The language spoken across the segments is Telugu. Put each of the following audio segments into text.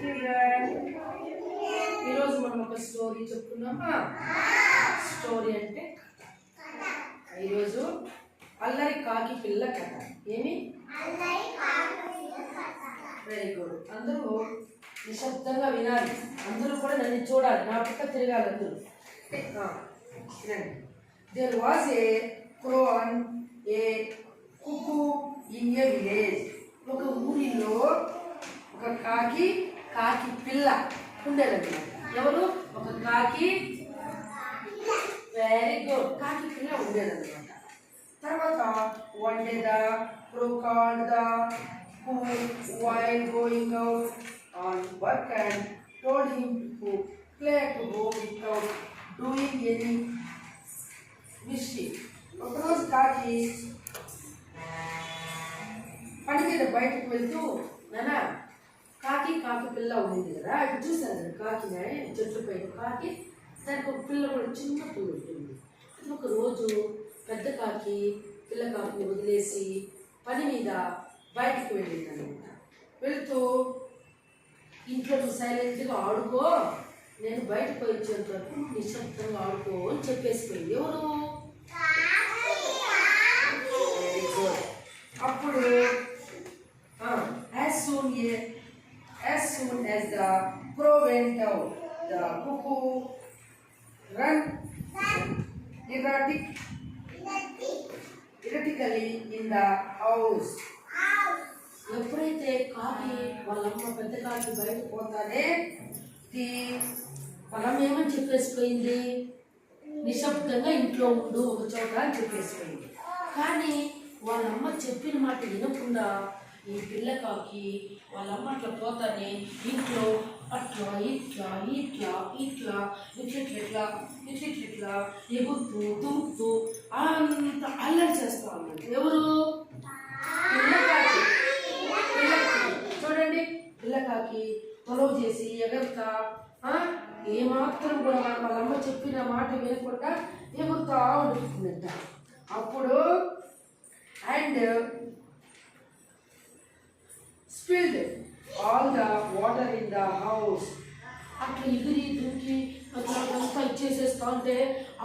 చిల్డ్రన్ ఈరోజు మనం ఒక స్టోరీ చెప్తున్నామా స్టోరీ అంటే ఈరోజు అల్లరి కాకి పిల్ల కథ. ఏమి? వెరీ గుడ్ అందరూ నిశ్శబ్దంగా వినాలి. అందరూ కూడా నన్ను చూడాలి. నా పక్క తిరగాలి అందరూ. వినండి. There was a crow a cuckoo in a village ఒక ఊరిలో ఒక కాకి కాకి పిల్ల ఉండేది ఎవరు? ఒక కాకి. వెరీ గుడ్ కాకి పిల్ల ఉండేదన్నమాట తర్వాత one day the crow who while going out on work and told him to play to go without doing any mistake ఒకరోజు కాకి పని మీద బయటకు వెళ్తూ నానా పిల్ల ఉండింది కదా అది చూశాను నేను కాకిని చెట్టు పైన కాకి దానికి ఒక పిల్ల కూడా చిన్న పిల్ల ఉంటుంది అది ఒక రోజు పెద్ద కాకి పిల్ల కాకిని వదిలేసి పని మీద బయటకు వెళ్ళింది అనమాట వెళుతూ ఇంట్లో నువ్వు సైలెంట్గా ఆడుకో నేను బయటకు వచ్చేంత వరకు నిశ్శబ్దంగా ఆడుకో అని చెప్పేసిపోయింది ఎవరు. అప్పుడు as soon as the crow went out. the cuckoo ran erratic, erratically in the house. ఎప్పుడైతే కాకి వాళ్ళమ్మ పెద్ద కాకి బయటకు పోతానే ఇది ఏమని చెప్పేసిపోయింది నిశ్శబ్దంగా ఇంట్లో ఉండు ఒక చోట అని చెప్పేసిపోయింది కానీ వాళ్ళమ్మ చెప్పిన మాట వినకుండా ఈ పిల్ల కాకి వాళ్ళ అమ్మ అట్లా పోతానే ఇంట్లో అట్లా ఇట్లా ఇట్లా ఇట్లా ఇట్లెట్లెట్లా ఇట్లెట్లెట్లా ఎగురుతూ దుముతూ అంత అల్లరి చేస్తా ఉన్నాడు ఎవరు? చూడండి పిల్లకాకి పొలవు చేసి ఎగరుతా ఏమాత్రం కూడా వాళ్ళ అమ్మ చెప్పిన మాట వినకుండా ఎగురుతా ఉంటుందంట. అప్పుడు and spilled all the water in the house. అట్లా ఎగిరి దూకి అంతా ఇచ్చేసేస్తా ఉంటే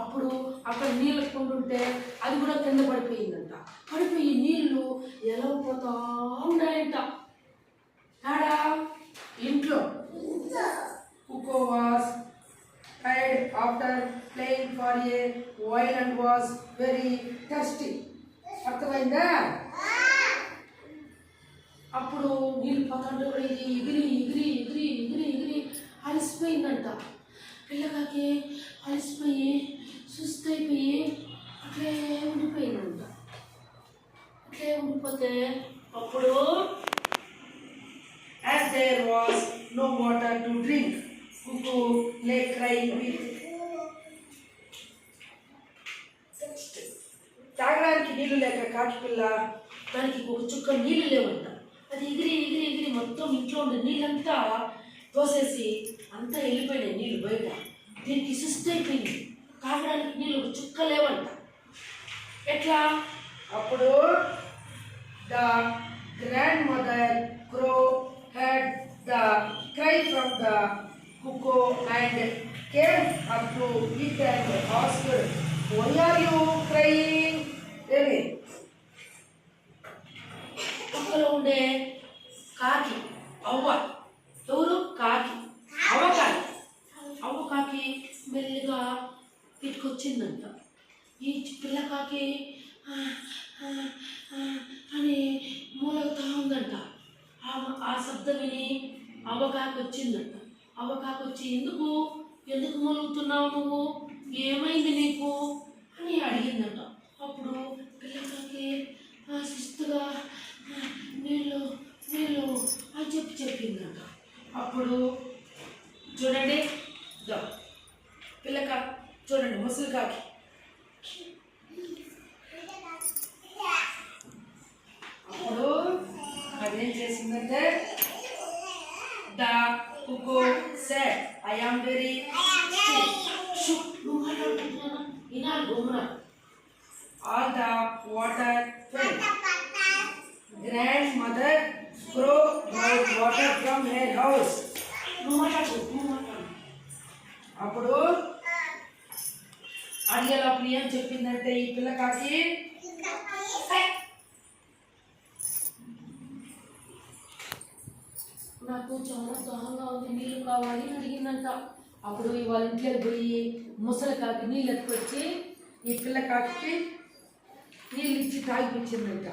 అప్పుడు అక్కడ నీళ్ళు ఉంటే అది కూడా కింద పడిపోయిందంట. పడిపోయి నీళ్ళు ఎలా పోతా ఉన్నాయంట. ఆడా ఇంట్లో. Cuckoo was tired after playing for a while and was very thirsty అర్థమైందా? అప్పుడు నీళ్ళు పోతుంటే కూడా ఇది ఎగిరి ఎగిరి ఎగిరి ఎగిరి ఎగిరి అలసిపోయిందంట. పిల్లకాకి అలసిపోయి సుస్తైపోయి అట్లే ఉండిపోయిందంట. అట్లే ఉండిపోతే అప్పుడు as there was no water to drink Cuckoo లే క్రై విత్ తాగడానికి నీళ్ళు లేక కాకి పిల్ల దానికి ఒక చుక్క నీళ్ళు లేవంట. అది ఎగిరి ఎగిరి ఎగిరి మొత్తం ఇంట్లో ఉండే నీళ్ళంతా పోసేసి అంతా వెళ్ళిపోయినాయి నీళ్ళు బయట. దీనికి సుస్థ అయిపోయింది. కాగడానికి నీళ్ళు చుక్కలేవంట ఎట్లా? అప్పుడు the grandmother crow had the cry from the cuckoo and came up to it and asked why are you crying ఏమి? పక్కలో ఉండే కాకి అవ్వ ఎవరు కాకి అవ్వ కాకి అవ్వ కాకి మెల్లిగా ఇటుకొచ్చిందంట ఈ పిల్ల కాకి అని మూలగుతా ఉందంట. ఆ- ఆ శబ్దం విని అవ్వకాకి వచ్చిందంట. అవ్వకాకి వచ్చి ఎందుకు? ఎందుకు మూలుగుతున్నావు నువ్వు? ఏమైంది నీకు? అని అడిగిందంట. అప్పుడు పిల్లకాకి శిస్తుగా అప్పుడు చూడండి దా పిల్లక చూడండి ముసలి కాకి. అప్పుడు అదేం చేసిందంటే the cuckoo said I am very నువ్వు మాట్లాడుకుంటున్నాను all the water grandmother throw from her house. నువ్వు మాట్లాడు నువ్వు మాట్లాడు. అప్పుడు అడిగేటప్పుడు ఏం చెప్పిందంటే ఈ పిల్ల కాకి? నాకు చాలా దాహంగా ఉంది నీళ్ళు కావాలి అని అడిగిందంట. అప్పుడు వాళ్ళ ఇంట్లోకి పోయి ముసలి కాకి నీళ్ళు ఎత్తుకొచ్చి ఈ పిల్ల కాకి నీళ్ళు ఇచ్చి తాగిపించిందంట.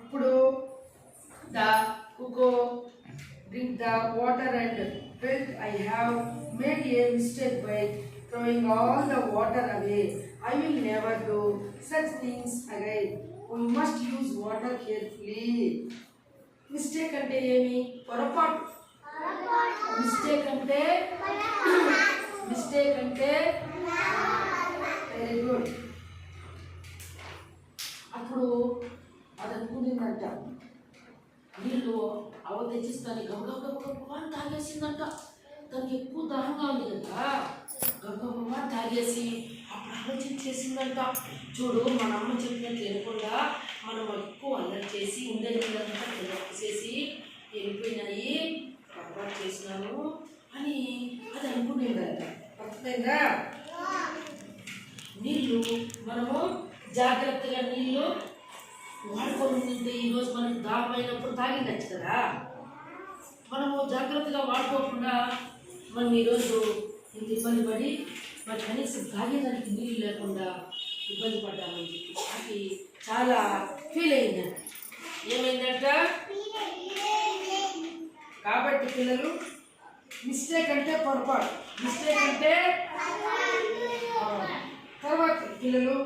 అప్పుడు the cuckoo Drink the water and felt I have made a mistake by throwing all the water away. I will never do such things again. We must use water carefully. Mistake అంటే ఏమి పొరపాటు మిస్టేక్ అంటే మిస్టేక్ అంటే వెరీ గుడ్ అప్పుడు అది అనుకుంటుందంట నీళ్ళు అవ తెచ్చిస్తాను. గబగబ అని తాగేసిందంట. తనకి ఎక్కువ దాహంగా ఉంది కదా. గబగబ తాగేసి అప్పుడు ఆలోచన చేసిందంట. చూడు మన అమ్మ చెప్పినట్టు వినకుండా మనం ఎక్కువ అల్లరి చేసి ఉండే నీళ్ళంతా తినేసి వెళ్ళిపోయినాయి. పొరపాటు చేసినాను అని అది అనుకునేదంట అర్థమైందా? నీళ్ళు మనము జాగ్రత్తగా నీళ్ళు వాడుకొని తింటే ఈరోజు మనకి దాహమైనప్పుడు తాగిండచ్చు కదా? మనము జాగ్రత్తగా వాడుకోకుండా మనం ఈరోజు ఇంత ఇబ్బంది పడి మరి కనీసం తాగేదానికి నీళ్ళు లేకుండా ఇబ్బంది పడ్డామని చెప్పి అది చాలా ఫీల్ అయిందంట ఏమైందంట? కాబట్టి పిల్లలు మిస్టేక్ అంటే పొరపాటు. మిస్టేక్ అంటే తర్వాత పిల్లలు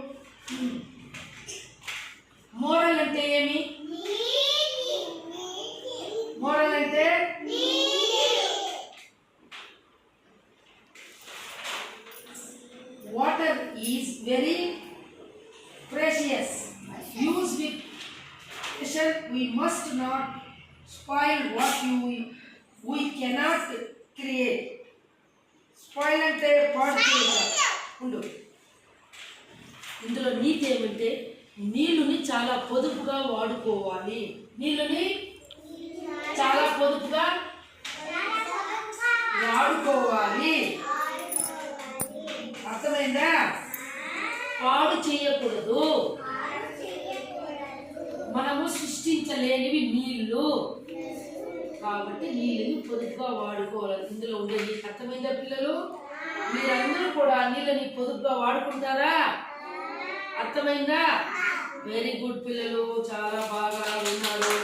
మోరల్ అంటే ఏమి? మోరల్ అంటే water is very precious. Use with special we must not spoil what you we cannot create. Spoil అంటే పాడు ఉండు. ఇందులో నీతి ఏమంటే నీళ్ళుని చాలా పొదుపుగా వాడుకోవాలి. నీళ్ళని చాలా పొదుపుగా వాడుకోవాలి. అర్థమైందా? పాడు చేయకూడదు. మనము సృష్టించలేనివి నీళ్ళు. కాబట్టి నీళ్ళని పొదుపుగా వాడుకోవాలి. ఇందులో ఉండే అర్థమైందా పిల్లలు? మీరందరూ కూడా నీళ్ళని పొదుపుగా వాడుకుంటారా? అర్థమైందా? వెరీ గుడ్ పిల్లలు చాలా బాగా ఉన్నారు.